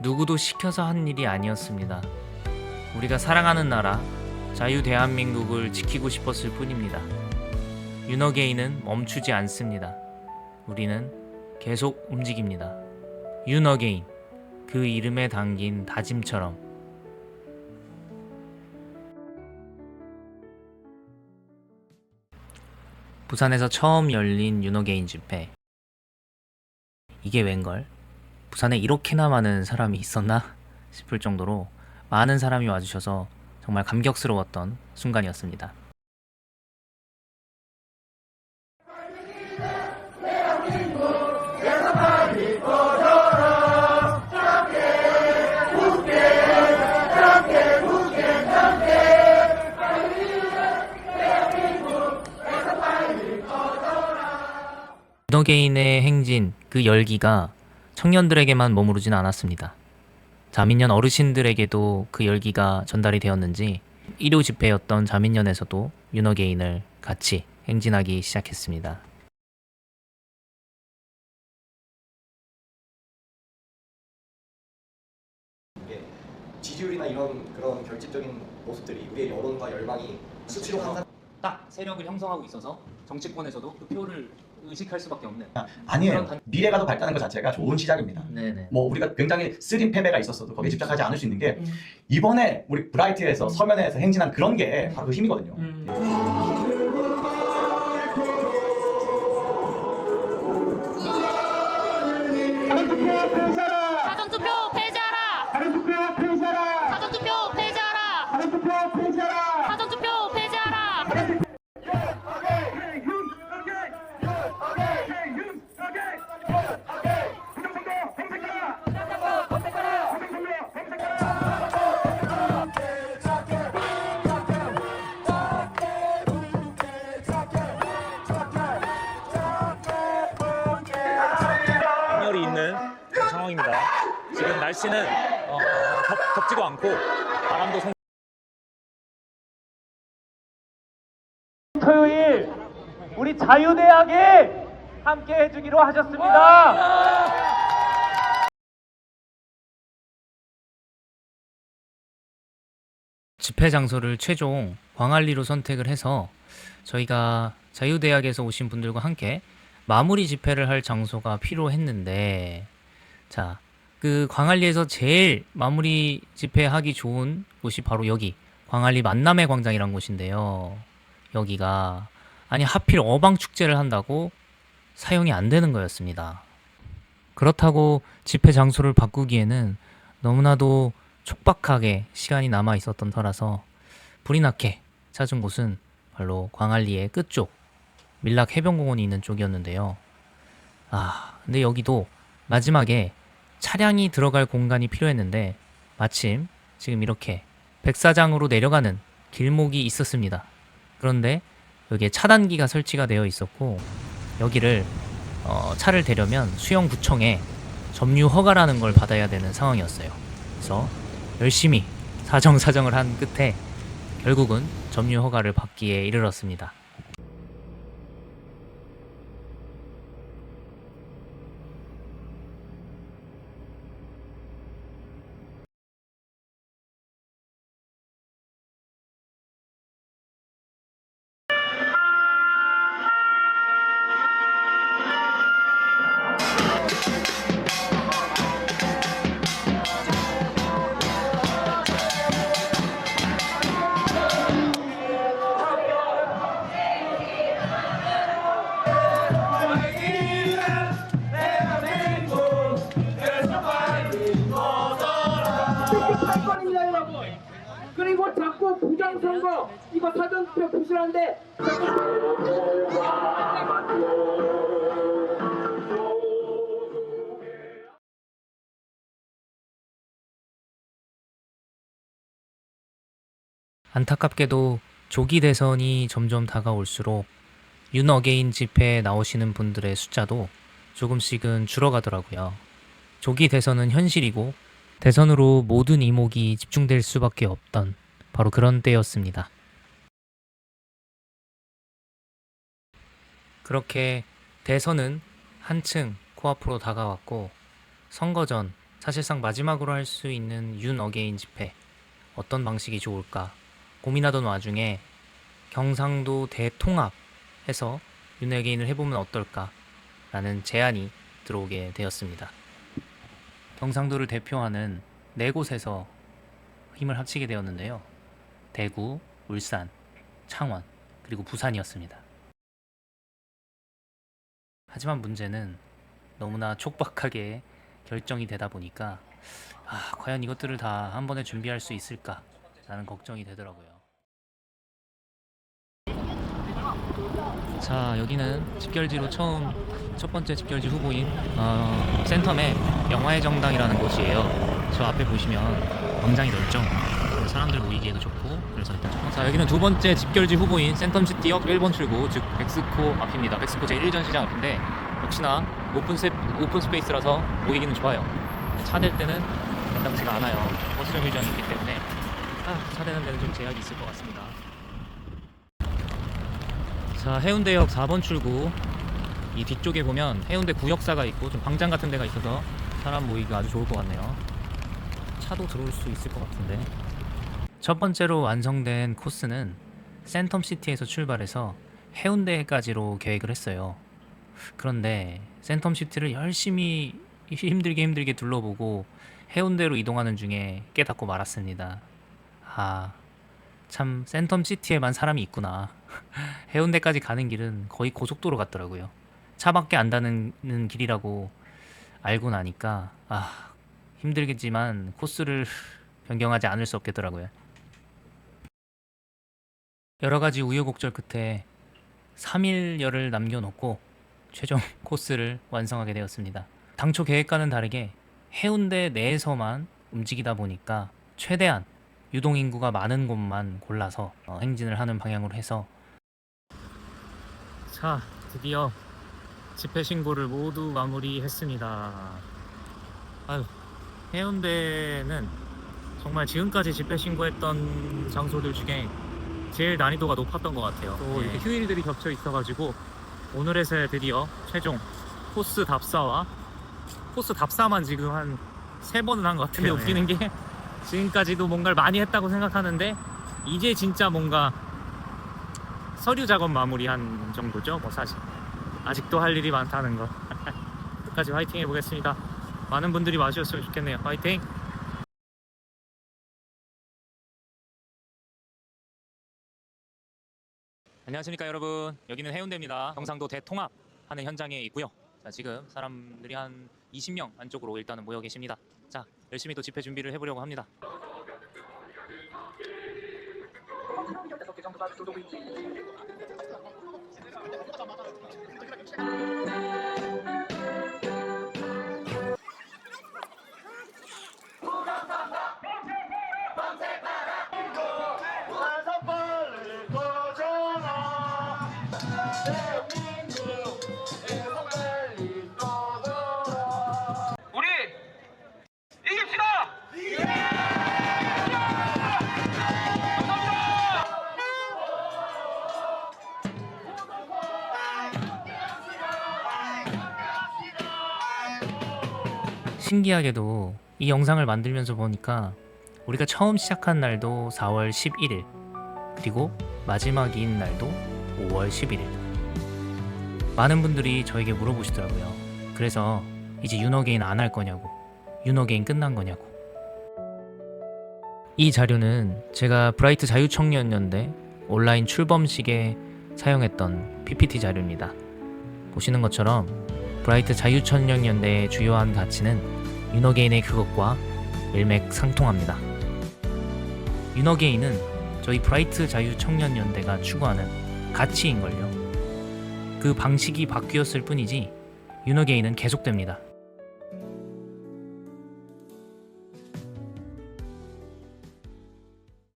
누구도 시켜서 한 일이 아니었습니다. 우리가 사랑하는 나라, 자유 대한민국을 지키고 싶었을 뿐입니다. 윤어게인은 멈추지 않습니다. 우리는 계속 움직입니다. 윤어게인, 그 이름에 담긴 다짐처럼 부산에서 처음 열린 윤어게인 집회. 이게 웬걸? 부산에 이렇게나 많은 사람이 있었나 싶을 정도로 많은 사람이 와주셔서 정말 감격스러웠던 순간이었습니다. 문어게인의 행진, 그 열기가 청년들에게만 머무르진 않았습니다. 자민련 어르신들에게도 그 열기가 전달이 되었는지 1호 집회였던 자민련에서도 윤어게인을 같이 행진하기 시작했습니다. 지지율이나 이런 그런 결집적인 모습들이 우리의 여론과 열망이 수치로 항상 딱 세력을 형성하고 있어서 정치권에서도 그 표를 의식할 수밖에 없는. 아니에요. 그런 단- 미래가 더 밝다는 것 자체가 좋은 시작입니다. 네네. 뭐 우리가 굉장히 쓰린 패배가 있었어도 거기에 집착하지 않을 수 있는 게 이번에 우리 브라이트에서 서면에서 행진한 그런 게 바로 그 힘이거든요. 사 날씨는 어, 덥, 덥지도 않고 바람도 성... 토요일 우리 자유대학에 함께 해주기로 하셨습니다. 집회 장소를 최종 광안리로 선택을 해서 저희가 자유대학에서 오신 분들과 함께 마무리 집회를 할 장소가 필요했는데 자, 그 광안리에서 제일 마무리 집회하기 좋은 곳이 바로 여기 광안리 만남의 광장이란 곳인데요. 여기가 아니 하필 어방 축제를 한다고 사용이 안 되는 거였습니다. 그렇다고 집회 장소를 바꾸기에는 너무나도 촉박하게 시간이 남아 있었던 터라서 불이 나게 찾은 곳은 바로 광안리의 끝쪽 밀락 해변공원이 있는 쪽이었는데요. 아, 근데 여기도 마지막에 차량이 들어갈 공간이 필요했는데 마침 지금 이렇게 백사장으로 내려가는 길목이 있었습니다. 그런데 여기에 차단기가 설치가 되어 있었고 여기를 어, 차를 대려면 수영구청에 점유 허가라는 걸 받아야 되는 상황이었어요. 그래서 열심히 사정사정을 한 끝에 결국은 점유 허가를 받기에 이르렀습니다. 자꾸 부정선거 이거 사전투표 부실한데 안타깝게도 조기 대선이 점점 다가올수록 윤어게인 집회에 나오시는 분들의 숫자도 조금씩은 줄어가더라고요. 조기 대선은 현실이고 대선으로 모든 이목이 집중될 수밖에 없던 바로 그런 때였습니다. 그렇게 대선은 한층 코앞으로 다가왔고 선거 전 사실상 마지막으로 할 수 있는 윤 어게인 집회 어떤 방식이 좋을까 고민하던 와중에 경상도 대통합해서 윤 어게인을 해보면 어떨까 라는 제안이 들어오게 되었습니다. 경상도를 대표하는 네 곳에서 힘을 합치게 되었는데요. 대구, 울산, 창원, 그리고 부산이었습니다. 하지만 문제는 너무나 촉박하게 결정이 되다 보니까 아, 과연 이것들을 다 한 번에 준비할 수 있을까 라는 걱정이 되더라고요. 자, 여기는 집결지로 처음 첫 번째 집결지 후보인 어, 센텀의 영화의 정당이라는 곳이에요. 저 앞에 보시면 광장이 넓죠. 사람들 모이기에도 좋고 그래서 일단 첫 여기는 두 번째 집결지 후보인 센텀시티역 1번 출구 즉 멕시코 앞입니다. 멕시코 제1전 시장 앞인데 역시나 오픈 스 오픈 스페이스라서 모이기는 좋아요. 차 댈 때는 마땅치가 않아요. 버스 정류장이 있기 때문에 아, 차 대는 데는 좀 제약이 있을 것 같습니다. 자 해운대역 4번 출구 이 뒤쪽에 보면 해운대 구역사가 있고 좀 광장 같은 데가 있어서 사람 모이기가 아주 좋을 것 같네요. 차도 들어올 수 있을 것 같은데. 첫 번째로 완성된 코스는 센텀시티에서 출발해서 해운대까지로 계획을 했어요. 그런데 센텀시티를 열심히 힘들게 힘들게 둘러보고 해운대로 이동하는 중에 깨닫고 말았습니다. 아, 참 센텀시티에만 사람이 있구나. 해운대까지 가는 길은 거의 고속도로 같더라고요. 차밖에 안 다니는 길이라고 알고 나니까 아, 힘들겠지만 코스를 변경하지 않을 수 없겠더라고요. 여러 가지 우여곡절 끝에 3일여를 남겨놓고 최종 코스를 완성하게 되었습니다. 당초 계획과는 다르게 해운대 내에서만 움직이다 보니까 최대한 유동인구가 많은 곳만 골라서 어, 행진을 하는 방향으로 해서 자 드디어 집회 신고를 모두 마무리했습니다. 아유 해운대는 정말 지금까지 집회 신고했던 장소들 중에 제일 난이도가 높았던 것 같아요. 또 이렇게 휴일들이 겹쳐 있어가지고 오늘에서 드디어 최종 코스 답사와 코스 답사만 지금 한 세 번은 한 것 같아요. 근데 웃기는 게 지금까지도 뭔가를 많이 했다고 생각하는데 이제 진짜 뭔가 서류 작업 마무리한 정도죠. 뭐 사실 아직도 할 일이 많다는 거. 끝까지 화이팅 해보겠습니다. 많은 분들이 와주셨으면 좋겠네요. 화이팅! 안녕하십니까 여러분. 여기는 해운대입니다. 경상도 대통합 하는 현장에 있고요. 자 지금 사람들이 한 20명 안쪽으로 일단은 모여 계십니다. 자 열심히 또 집회 준비를 해보려고 합니다 신기하게도 이 영상을 만들면서 보니까 우리가 처음 시작한 날도 4월 11일 그리고 마지막인 날도 5월 11일 많은 분들이 저에게 물어보시더라고요 그래서 이제 윤어게인 안 할 거냐고 윤어게인 끝난 거냐고 이 자료는 제가 브라이트 자유청년연대 온라인 출범식에 사용했던 PPT 자료입니다 보시는 것처럼 브라이트 자유청년연대의 주요한 가치는 윤어게인의 그것과 일맥상통합니다. 윤어게인은 저희 브라이트 자유청년연대가 추구하는 가치인걸요. 그 방식이 바뀌었을 뿐이지 윤어게인은 계속됩니다.